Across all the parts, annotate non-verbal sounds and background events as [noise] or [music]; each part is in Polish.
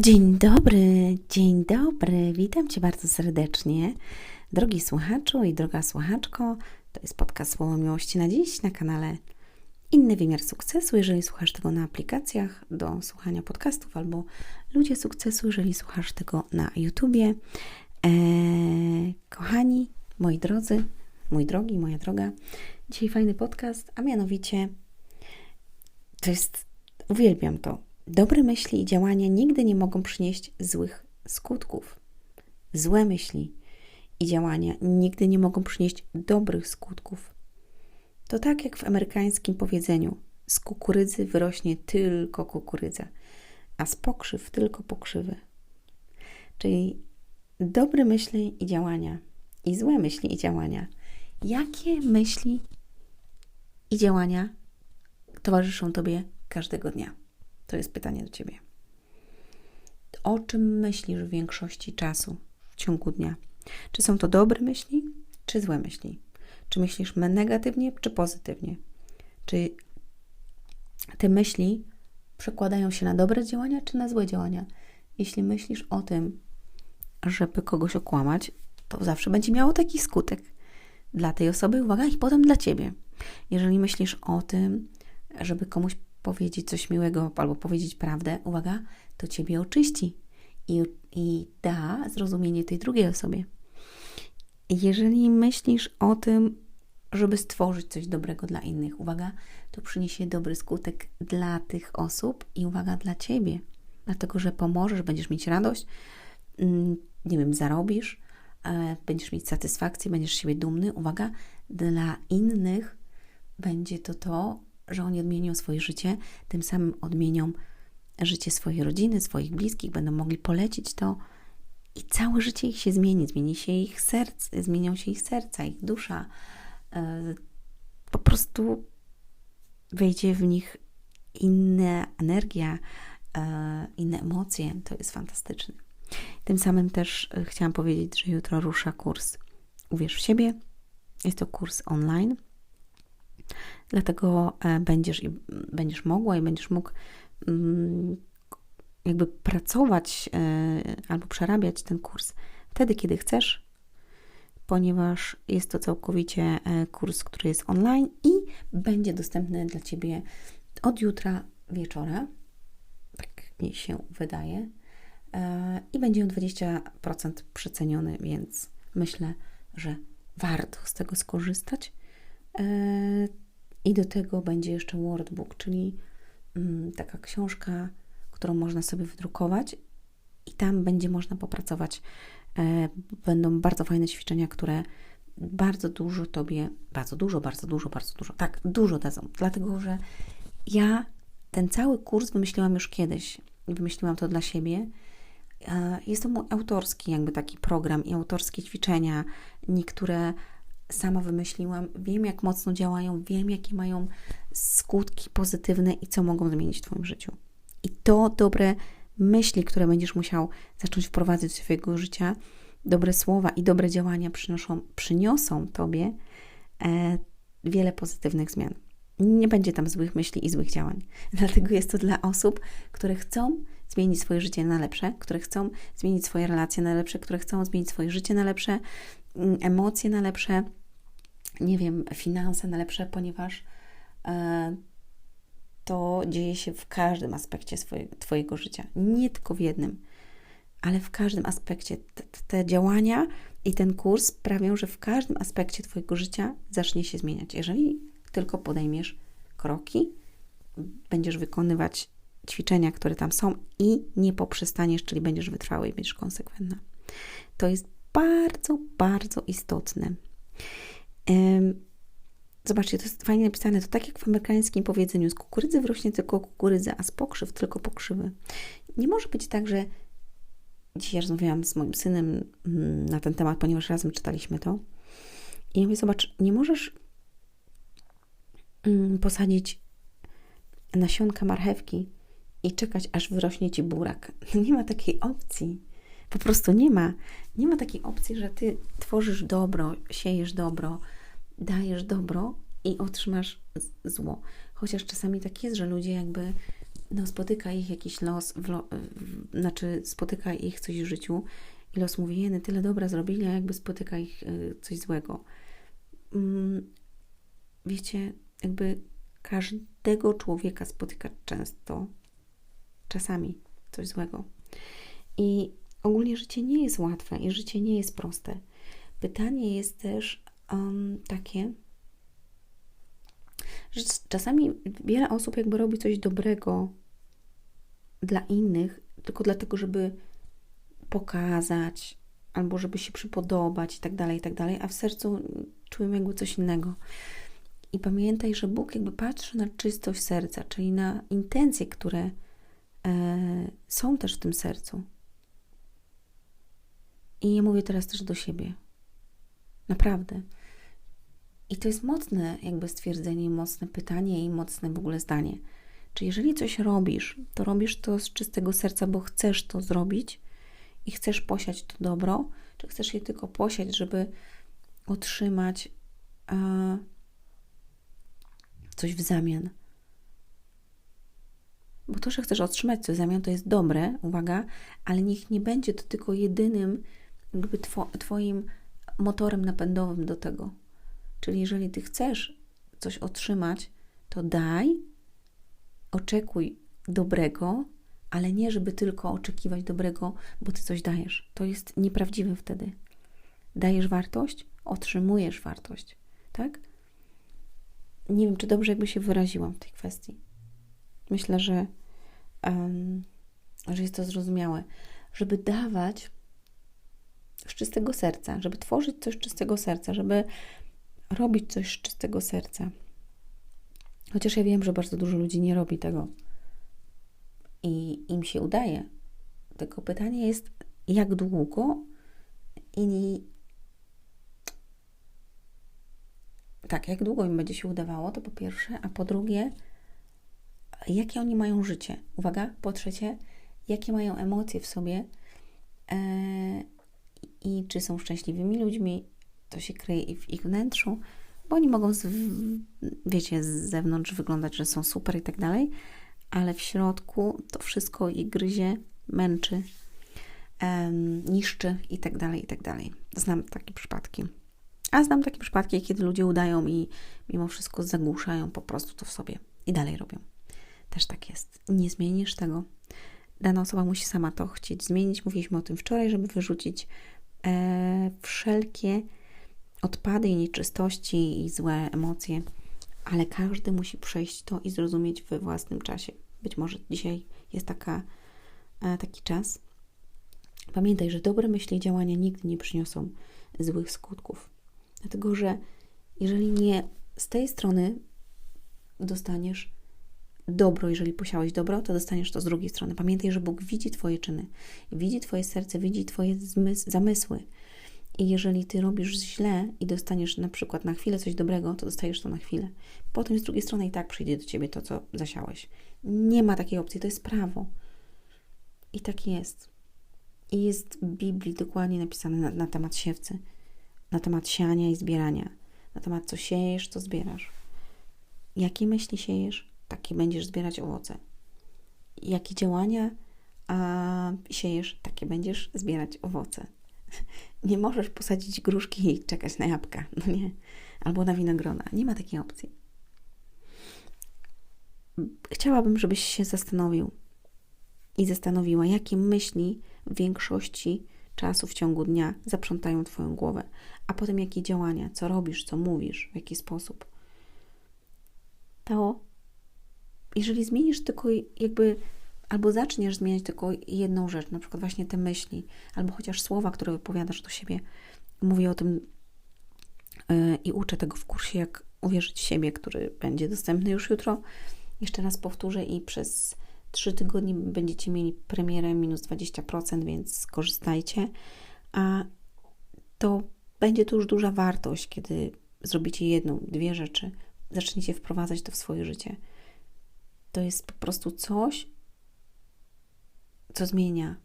Dzień dobry, dzień dobry. Witam Cię bardzo serdecznie. Drogi słuchaczu i droga słuchaczko, to jest podcast Słowo Miłości na dziś na kanale Inny Wymiar Sukcesu, jeżeli słuchasz tego na aplikacjach do słuchania podcastów, albo Ludzie Sukcesu, jeżeli słuchasz tego na YouTubie. Eee, kochani, moi drodzy, mój drogi, moja droga, dzisiaj fajny podcast, a mianowicie to jest, uwielbiam to, Dobre myśli i działania nigdy nie mogą przynieść złych skutków. Złe myśli i działania nigdy nie mogą przynieść dobrych skutków. To tak jak w amerykańskim powiedzeniu: z kukurydzy wyrośnie tylko kukurydza, a z pokrzyw tylko pokrzywy. Czyli dobre myśli i działania i złe myśli i działania. Jakie myśli i działania towarzyszą Tobie każdego dnia? To jest pytanie do Ciebie. O czym myślisz w większości czasu w ciągu dnia? Czy są to dobre myśli, czy złe myśli? Czy myślisz negatywnie, czy pozytywnie? Czy te myśli przekładają się na dobre działania, czy na złe działania? Jeśli myślisz o tym, żeby kogoś okłamać, to zawsze będzie miało taki skutek dla tej osoby, uwaga, i potem dla ciebie. Jeżeli myślisz o tym, żeby komuś powiedzieć coś miłego albo powiedzieć prawdę, uwaga, to ciebie oczyści i, i da zrozumienie tej drugiej osobie. Jeżeli myślisz o tym, żeby stworzyć coś dobrego dla innych, uwaga, to przyniesie dobry skutek dla tych osób i uwaga dla ciebie, dlatego że pomożesz, będziesz mieć radość, mm, nie wiem, zarobisz, e, będziesz mieć satysfakcję, będziesz siebie dumny. Uwaga, dla innych będzie to to, że oni odmienią swoje życie, tym samym odmienią życie swojej rodziny, swoich bliskich, będą mogli polecić to i całe życie ich się zmieni, zmieni się ich serce, zmienią się ich serca, ich dusza. E, po prostu wejdzie w nich inna energia, e, inne emocje. To jest fantastyczne. Tym samym też e, chciałam powiedzieć, że jutro rusza kurs Uwierz w siebie. Jest to kurs online Dlatego e, będziesz, będziesz mogła i będziesz mógł mm, jakby pracować e, albo przerabiać ten kurs wtedy, kiedy chcesz, ponieważ jest to całkowicie e, kurs, który jest online i będzie dostępny dla Ciebie od jutra wieczora. Tak mi się wydaje. I będzie on 20% przeceniony, więc myślę, że warto z tego skorzystać. I do tego będzie jeszcze Wordbook, czyli mm, taka książka, którą można sobie wydrukować i tam będzie można popracować. E, będą bardzo fajne ćwiczenia, które bardzo dużo Tobie, bardzo dużo, bardzo dużo, bardzo dużo, tak, dużo dadzą. Dlatego, że ja ten cały kurs wymyśliłam już kiedyś. Wymyśliłam to dla siebie. E, jest to mój autorski jakby taki program i autorskie ćwiczenia. Niektóre sama wymyśliłam, wiem jak mocno działają, wiem jakie mają skutki pozytywne i co mogą zmienić w Twoim życiu. I to dobre myśli, które będziesz musiał zacząć wprowadzać do swojego życia, dobre słowa i dobre działania przynoszą, przyniosą Tobie e, wiele pozytywnych zmian. Nie będzie tam złych myśli i złych działań. [laughs] Dlatego jest to dla osób, które chcą zmienić swoje życie na lepsze, które chcą zmienić swoje relacje na lepsze, które chcą zmienić swoje życie na lepsze, mm, emocje na lepsze, nie wiem, finanse na lepsze, ponieważ e, to dzieje się w każdym aspekcie Twojego życia, nie tylko w jednym, ale w każdym aspekcie. Te, te działania i ten kurs sprawią, że w każdym aspekcie Twojego życia zacznie się zmieniać. Jeżeli tylko podejmiesz kroki, będziesz wykonywać ćwiczenia, które tam są i nie poprzestaniesz, czyli będziesz wytrwały i będziesz konsekwentna. To jest bardzo, bardzo istotne. Zobaczcie, to jest fajnie napisane. To tak jak w amerykańskim powiedzeniu: z kukurydzy wyrośnie tylko kukurydza, a z pokrzyw tylko pokrzywy. Nie może być tak, że dzisiaj rozmawiałam z moim synem mm, na ten temat, ponieważ razem czytaliśmy to. I ja mówię: Zobacz, nie możesz mm, posadzić nasionka marchewki i czekać, aż wyrośnie ci burak. [laughs] Nie ma takiej opcji. Po prostu nie ma. Nie ma takiej opcji, że ty tworzysz dobro, siejesz dobro, dajesz dobro i otrzymasz zło. Chociaż czasami tak jest, że ludzie jakby no, spotyka ich jakiś los, w lo, w, znaczy spotyka ich coś w życiu i los mówi, jeny, tyle dobra zrobili, a jakby spotyka ich y, coś złego. Mm, wiecie, jakby każdego człowieka spotyka często, czasami coś złego. I ogólnie życie nie jest łatwe i życie nie jest proste. Pytanie jest też um, takie, że czasami wiele osób jakby robi coś dobrego dla innych, tylko dlatego, żeby pokazać, albo żeby się przypodobać i tak dalej, i tak dalej, a w sercu czują jakby coś innego. I pamiętaj, że Bóg jakby patrzy na czystość serca, czyli na intencje, które e, są też w tym sercu. I ja mówię teraz też do siebie. Naprawdę. I to jest mocne jakby stwierdzenie, mocne pytanie i mocne w ogóle zdanie. Czy jeżeli coś robisz, to robisz to z czystego serca, bo chcesz to zrobić i chcesz posiać to dobro, czy chcesz je tylko posiać, żeby otrzymać e, coś w zamian? Bo to, że chcesz otrzymać coś w zamian, to jest dobre, uwaga, ale niech nie będzie to tylko jedynym jakby two, Twoim motorem napędowym do tego. Czyli jeżeli Ty chcesz coś otrzymać, to daj, oczekuj dobrego, ale nie, żeby tylko oczekiwać dobrego, bo Ty coś dajesz. To jest nieprawdziwe wtedy. Dajesz wartość, otrzymujesz wartość, tak? Nie wiem, czy dobrze jakby się wyraziłam w tej kwestii. Myślę, że, um, że jest to zrozumiałe. Żeby dawać z czystego serca, żeby tworzyć coś z czystego serca, żeby robić coś z czystego serca. Chociaż ja wiem, że bardzo dużo ludzi nie robi tego i im się udaje. Tylko pytanie jest, jak długo i tak, jak długo im będzie się udawało, to po pierwsze, a po drugie, jakie oni mają życie. Uwaga, po trzecie, jakie mają emocje w sobie e, i czy są szczęśliwymi ludźmi, to się kryje w ich wnętrzu, bo oni mogą, z, wiecie, z zewnątrz wyglądać, że są super i tak dalej, ale w środku to wszystko ich gryzie, męczy, um, niszczy i tak dalej, i tak dalej. Znam takie przypadki. A znam takie przypadki, kiedy ludzie udają i mimo wszystko zagłuszają po prostu to w sobie i dalej robią. Też tak jest. Nie zmienisz tego. Dana osoba musi sama to chcieć zmienić. Mówiliśmy o tym wczoraj, żeby wyrzucić e, wszelkie odpady i nieczystości i złe emocje, ale każdy musi przejść to i zrozumieć we własnym czasie. Być może dzisiaj jest taka, e, taki czas. Pamiętaj, że dobre myśli i działania nigdy nie przyniosą złych skutków. Dlatego, że jeżeli nie z tej strony dostaniesz dobro, jeżeli posiałeś dobro, to dostaniesz to z drugiej strony. Pamiętaj, że Bóg widzi Twoje czyny, widzi Twoje serce, widzi Twoje zamysły. I jeżeli Ty robisz źle i dostaniesz na przykład na chwilę coś dobrego, to dostajesz to na chwilę. Potem z drugiej strony i tak przyjdzie do Ciebie to, co zasiałeś. Nie ma takiej opcji, to jest prawo. I tak jest. I jest w Biblii dokładnie napisane na, na temat siewcy, na temat siania i zbierania, na temat co siejesz, co zbierasz. Jakie myśli siejesz, takie będziesz zbierać owoce. Jakie działania a siejesz, takie będziesz zbierać owoce. [laughs] Nie możesz posadzić gruszki i czekać na jabłka, no nie. Albo na winogrona. Nie ma takiej opcji. Chciałabym, żebyś się zastanowił i zastanowiła, jakie myśli w większości czasu w ciągu dnia zaprzątają Twoją głowę, a potem jakie działania, co robisz, co mówisz, w jaki sposób. To jeżeli zmienisz tylko jakby, albo zaczniesz zmieniać tylko jedną rzecz, na przykład właśnie te myśli, albo chociaż słowa, które wypowiadasz do siebie, mówię o tym yy, i uczę tego w kursie, jak uwierzyć w siebie, który będzie dostępny już jutro. Jeszcze raz powtórzę i przez trzy tygodnie będziecie mieli premierę minus 20%, więc skorzystajcie. A to będzie to już duża wartość, kiedy zrobicie jedną, dwie rzeczy, zaczniecie wprowadzać to w swoje życie to jest po prostu coś, co zmienia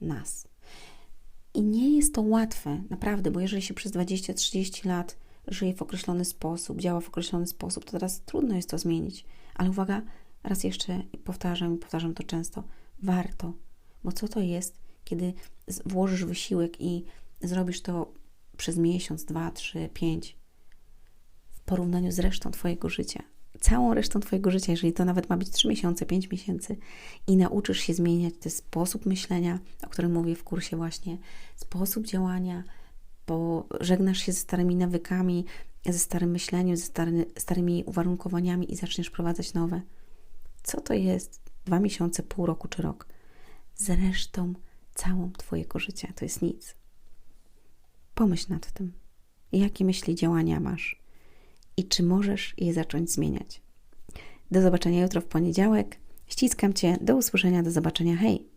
nas. I nie jest to łatwe, naprawdę, bo jeżeli się przez 20-30 lat żyje w określony sposób, działa w określony sposób, to teraz trudno jest to zmienić. Ale uwaga, raz jeszcze powtarzam i powtarzam to często, warto, bo co to jest, kiedy włożysz wysiłek i zrobisz to przez miesiąc, dwa, trzy, pięć, w porównaniu z resztą Twojego życia. Całą resztą Twojego życia, jeżeli to nawet ma być 3 miesiące, 5 miesięcy i nauczysz się zmieniać ten sposób myślenia, o którym mówię w kursie właśnie, sposób działania, bo żegnasz się ze starymi nawykami, ze starym myśleniem, ze stary, starymi uwarunkowaniami i zaczniesz wprowadzać nowe. Co to jest dwa miesiące, pół roku czy rok? Z resztą całą Twojego życia. To jest nic. Pomyśl nad tym. Jakie myśli, działania masz i czy możesz je zacząć zmieniać. Do zobaczenia jutro w poniedziałek. Ściskam Cię. Do usłyszenia. Do zobaczenia. Hej!